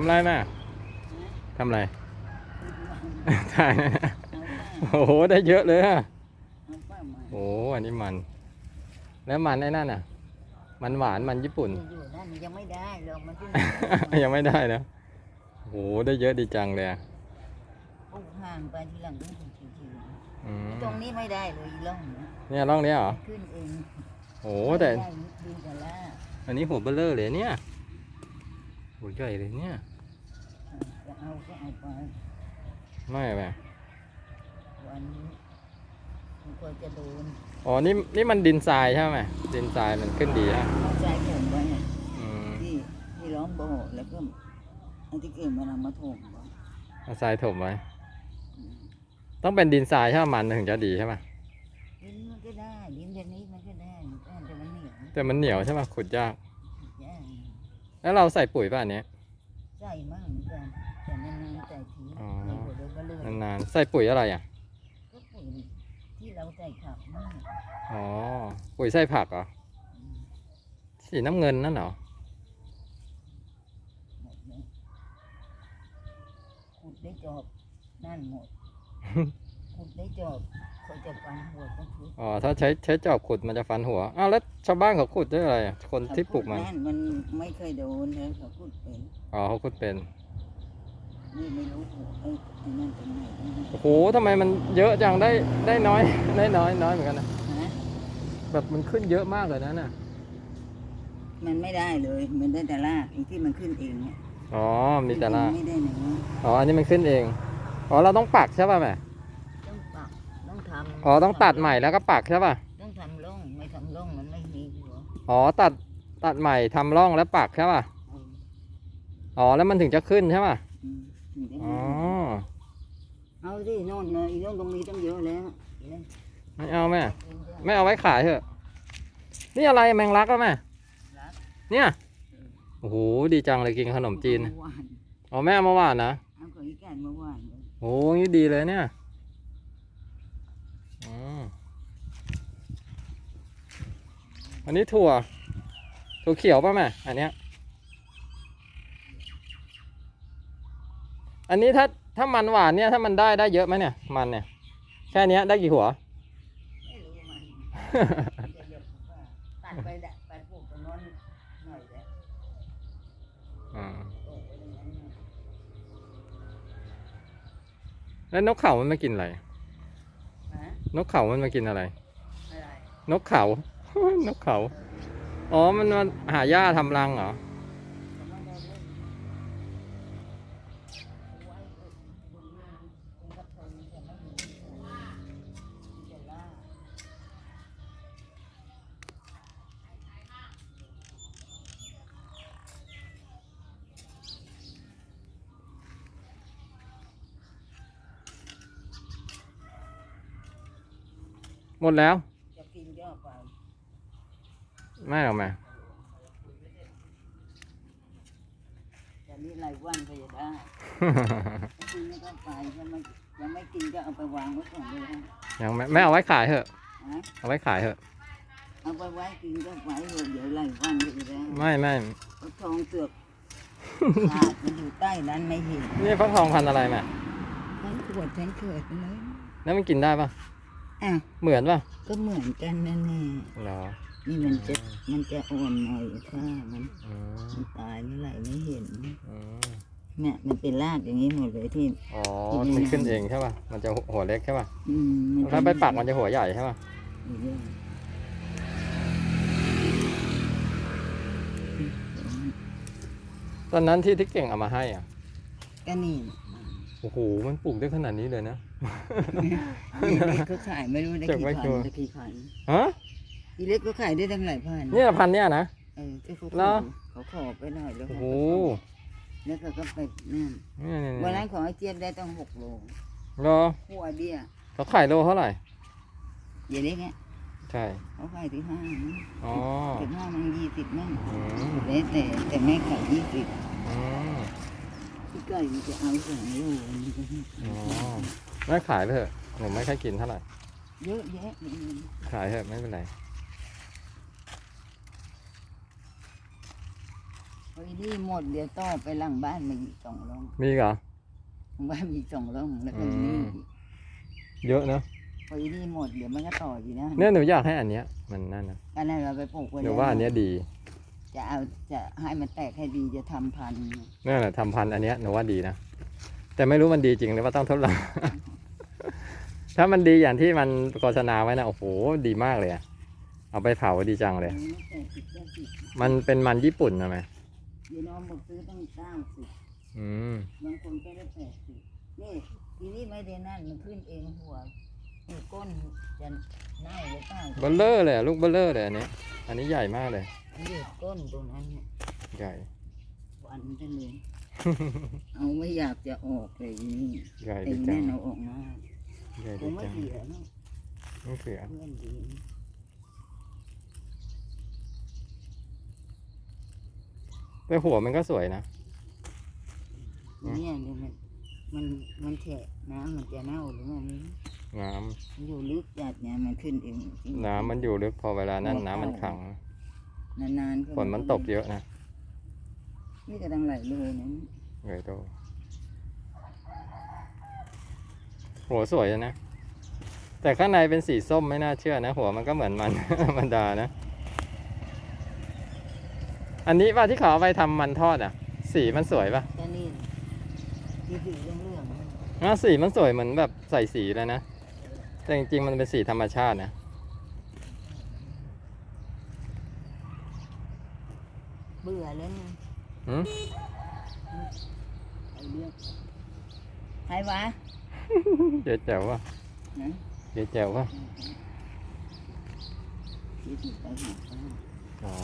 ำไรแม่ทำไรถ่ายนะโอ้โห ได้เยอะเลยอะโอ้โหอันนี้มัน แล้วมันไอ้นั่นน่ะ มันหวานมันญี่ปุ่นอยู่นั่นมันยังไม่ได้หรอกมันเพิ่งยังไม่ได้นะโอ้โหได้เยอะดีจังเลยอะปลูกห่างไปทีหลังต้องถึงทีทีอืมตรงนี้ไม่ได้เลยอีร่องเนี่ยเนี่ยร่องเนี้ยเหรอ ขึ้นเองโอ้โหแต่ไม่ได้ดีกว่าล่าอันนี้หัวเบลเลอร์เลยเนี่ย หัวใหญ่เลยเนี่ยจะเอาก็เอาไป ไม่แม่วันนี้มันก็จะโดนอ๋อ นี่นี่มันดินทรายใช่ไหมดินทรายมันขึ้นดีฮะเอาใจผมไว้อะอืมที่ที่ล้อมโบสถ์แล้วก็อันที่เกิดมันเอามาถมไว้เอาทรายถมไว้ต้องเป็นดินทรายใช่ไหมมันถึงจะดีใช่ไหมดินมันก็ได้ดินชนิดมันก็ได้มันก็แต่มันเหนียวแต่มันเหนียวใช่ไหมขุดยากยาก แล้วเราใส่ปุ๋ยป่ะอันเนี้ย ใส่มั่งเหมือนกันแต่นานๆใส่ทีอ๋อในหัวเรือก็เลื่อนนานๆ ใส่ปุ๋ยอะไรอะ ก็ปุ๋ยที่เราใส่ขับมั่งอ๋อ ปุ๋ยใส่ผักเหรอ สีน้ำเงินนั่นเหรอ หมดเลยขุดได้จอบนั่นหมด ขุดได้จอบเขาจะฟันหัวก็คืออ๋อถ้าใช้ใช้จอบขุดมันจะฟันหัวอ้าวแล้วชาวบ้านเขาขุดด้วยอะไรอะคนที่ปลูกมันนั่นมันไม่เคยโดนเลยเขาพูดเป็นอ๋อเขาขุดเป็นนี่ไม่รู้หัวไอ้ไอ้นั่นตรงไหนนะโอ้โหทำไมมันเยอะจังได้ได้น้อย ได้น้อยน้อยเหมือนกันนะฮะแบบมันขึ้นเยอะมากเลยนะน่ะมันไม่ได้เลยมันได้แต่รากไอ้ที่มันขึ้นเองเนี่ยอ๋อมีแต่ละไม่ได้เนื้ออ๋ออันนี้มันขึ้นเองอ๋อเราต้องปักใช่ป่ะแม่ต้องปักต้ องทำอ๋อต้องตัดใหม่แล้วก็ปักใช่ป่ะ ต้องทำร่องไม่ทำร่องมันไม่มีหัวอ๋อตัดตัดใหม่ทำร่องแล้วปักใช่ป่ะ อืมอ๋อแล้วมันถึงจะขึ้นใช่ป่ะ อืมถึงได้อ๋อ เอาสิโน่นเลยอีโน่นตรงนี้ต้องเยอะแล้วอีนั่นไม่เอาแม่ ไม่เอาไว้ขายเถอะ นี่อะไรแมงลักก็แม่ รักเนี่ย โอ้โหดีจังเลยกินขนมจีน เมื่อวานอ๋อแม่เอามาหวานนะเอาของอีแก่นเมื่อวานเลยโอ้ยนี่ดีเลยเนี่ยอืม อันนี้ถั่วถั่วเขียวป่ะแม่อันเนี้ยอันนี้ถ้าถ้ามันหวานเนี่ยถ้ามันได้ได้เยอะไหมเนี่ยมันเนี่ย แค่เนี้ยได้กี่หัวไม่รู้มันจะเยอะกว่าตัดไปดะไปปลูกตรงโน้นหน่อยแล้วอ่าปลูกไว้ตรงนั้นหน่อยแล้วนกเขามันมากินอะไรฮะนกเขามันมากินอะไรอะไรนกเขา นกเขา อ๋อ มันมาหาหญ้าทำรังเหรอ หมดแล้ว จะกินก็เอาไป ไม่เอามาแต่นี่รายวันก็จะได้กินไม่ต้องไปยังไม่ยังไม่กินก็เอาไปวางไว้ก่อนเลยฮะยังไม่ไม่เอาไว้ขายเถอะ ฮะเอาไว้ขายเถอะ เอาไปไว้กินก็ไว้เถอะเดี๋ยวรายวันก็จะได้ไม่ไม่ เพราะทองเสือกขาดมันอยู่ใต้นั้นไม่เห็นนี่ฟักทองพันธุ์อะไรแม่ทั้งขวดทั้งเขิดเลยแล้วมันกินได้ปะอะเหมือนปะก็เหมือนกันนั่นแน่เหรอ นี่มันจะมันจะอ่อนหน่อยค่ามันอืมมันตายเมื่อไหร่ไม่เห็นอืมเนี่ยมันเป็นรากอย่างนี้หมดเลยที่ อ๋อมันขึ้นเองใช่ป่ะมันจะหัวเล็กใช่ป่ะอืมมันถ้าไปปักมันจะหัวใหญ่ใช่ป่ะอยู่ด้วยตอนนั้นที่ที่เก่งเอามาให้อะก็นี่ โอ้โหมันปลูกได้ขนาดนี้เลยนะอีเล็กก็ขายไม่รู้ได้เก็บกี่ไว้พัชันวร์ได้กี่พันฮะ อีเล็กก็ขายได้ตั้งหลายพันเนี่ยพันธุ์เนี่ยนะ เออที่เขาขเหรอ อเขาขอไปหน่อยแล้วโอ้เขาโห ก็ส่งแล้วเขาก็ไปนั่นเนี่ยเนี่ยวันเนี่นั้ยนของไอ้เจี๊ยบได้ตั้งหกโลรอหัวเบี้ยเขาขายโลเท่าไหร่เดี๋ยวเล็กเนี่ยใช่ เขาขายที่ห้ามั้งอ๋อสิบห้ามั่งยี่สิบมั่งอืมแล้วแต่แต่แม่ขายยี่สิบอืมพี่ไก่มันจะเอาสองโลมันก็ให้อ๋อไม่ขายไปเถอะหนูไม่ค่อยกินเท่าไหร่ เยอะแยะเลยขายเถอะไม่เป็นไร ขเฮ้ยนี่หมดเดี๋ยวต่อไปหลังบ้านมีอีกสองร่องมีเหรอ หลังบ้านมีอีกสองร่องแล้วก็อืมนี่เยอะเนอะเฮ้ยนี่หมดเดี๋ยวมันก็ต่ออยู่นะเนี่ยหนูอยากให้อันเนี้ยมันนั่นนะก็นั่นเราไปปลูกไว้หนูแล้วว่าอันเนี้ยดีจะเอาจะให้มันแตกให้ดีจะทำพันธุ์นั่นแหละทำพันธุ์อันเนี้ยหนูว่าดีนะแต่ไม่รู้มันดีจริงหรือว่าต้องทดลอง ถ้ามันดีอย่างที่มันโฆษณาไว้นะโอ้โหดีมากเลยอะเอาไปเผาดีจังเลย มันแตกสิบเก้าสิบมันเป็นมันญี่ปุ่นนะไหม เดี๋ยวน้องบอกซื้อต้องเก้าสิบอืมบางคนก็ได้แปดสิบนี่ทีนี้ไม่ได้นั่นมันขึ้นเองหัวนี่ก้นจะเน่าหรือเปล่าเบลเลอร์เลยอะลูกเบลเลอร์เลยอันนี้ อันนี้ใหญ่มากเลย มันอยู่ก้นตรงนั้นเนี่ยใหญ่วันจะเลย เอาไม่อยากจะออกเลยนี่ใหญ่ตีดีจัแน่งนเอาออกมาใหญ่ผดีมไม่จังเสียเนอะไม่เสือเพื่อนดี แต่หัวมันก็สวยนะเนี่ยเดี๋ยวมันมันมันแฉะน้ำมันจะเน่าหรือไงไม่รู้น้มันอยู่ลึกจัดเนี่ยมันขึ้นเองำน้ำมันอยู่ลึกพอเวลานั้นน้ำมันขังนานๆฝนมันตกเยอะนะนี่กำลังไหลเลยนะเลยโตหัวสวยอะนะ แต่ข้างในเป็นสีส้มไม่น่าเชื่อนะ หัวมันก็เหมือนมัน ธรรมดานะ อันนี้ว่าที่เขาเอาไปทำมันทอดอะ สีมันสวยปะก็นี่ที่สีเรื่องเรื่องอะสีมันสวยเหมือนแบบใส่สีเลยนะ แต่จริงๆมันเป็นสีธรรมชาตินะเบื่อแล้วไงหืม ไอเรื่องใครวะเจ๊แจ๋วว่ะนะเจ๊แจ๋วว่ะ ที่ถูกไปหาเขาอ๋อ